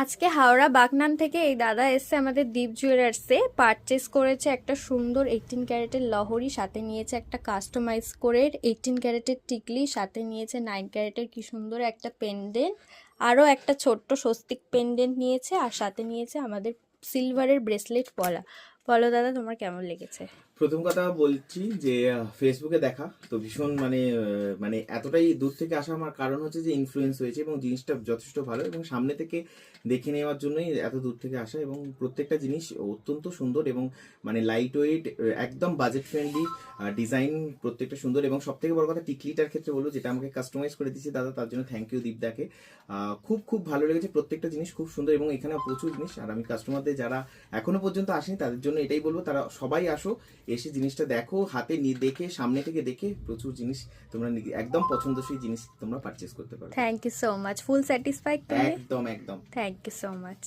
আজকে হাওড়া বাগনান থেকে এই দাদা এসছে আমাদের দীপ জুয়েলার্সে পারচেস করেছে একটা সুন্দর এইটিন ক্যারেটের লহরি, সাথে নিয়েছে একটা কাস্টমাইজ করে এইটিন ক্যারেটের টিকলি, সাথে নিয়েছে নাইন ক্যারেটের কি সুন্দর একটা পেন্ডেন্ট আরও একটা ছোট্ট স্বস্তিক পেন্ডেন্ট নিয়েছে, আর সাথে নিয়েছে আমাদের সিলভারের ব্রেসলেট পলা বলো দাদা, তোমার কেমন লেগেছে? প্রথম কথা বলছি যে ফেসবুকে দেখা তো ভীষণ মানে মানে এতটাই দূর থেকে আসা আমার কারণ হচ্ছে যে ইনফ্লুয়েন্স হয়েছে এবং জিনিসটা যথেষ্ট ভালো এবং সামনে থেকে দেখে নেওয়ার জন্যই এত দূর থেকে আসা এবং প্রত্যেকটা জিনিস অত্যন্ত সুন্দর এবং মানে লাইট ওয়েট একদম বাজেট ফ্রেন্ডলি ডিজাইন প্রত্যেকটা সুন্দর এবং সব থেকে বড় কথা টিকলিটার ক্ষেত্রে বলব যেটা আমাকে কাস্টমাইজ করে দিয়েছে দাদা, তার জন্য থ্যাংক ইউ দীপদাকে। খুব খুব ভালো লেগেছে, প্রত্যেকটা জিনিস খুব সুন্দর এবং এখানে প্রচুর জিনিস। আর আমি কাস্টমারদের যারা এখনও পর্যন্ত আসেনি, তাদের জন্য এটাই বলব তারা সবাই আসো এসে জিনিসটা দেখো হাতে নিয়ে দেখে সামনে থেকে দেখে প্রচুর জিনিস তোমরা একদম পছন্দসই জিনিস তোমরা পারচেস করতে পারো thank you so much full satisfied একদম একদম। Thank you so much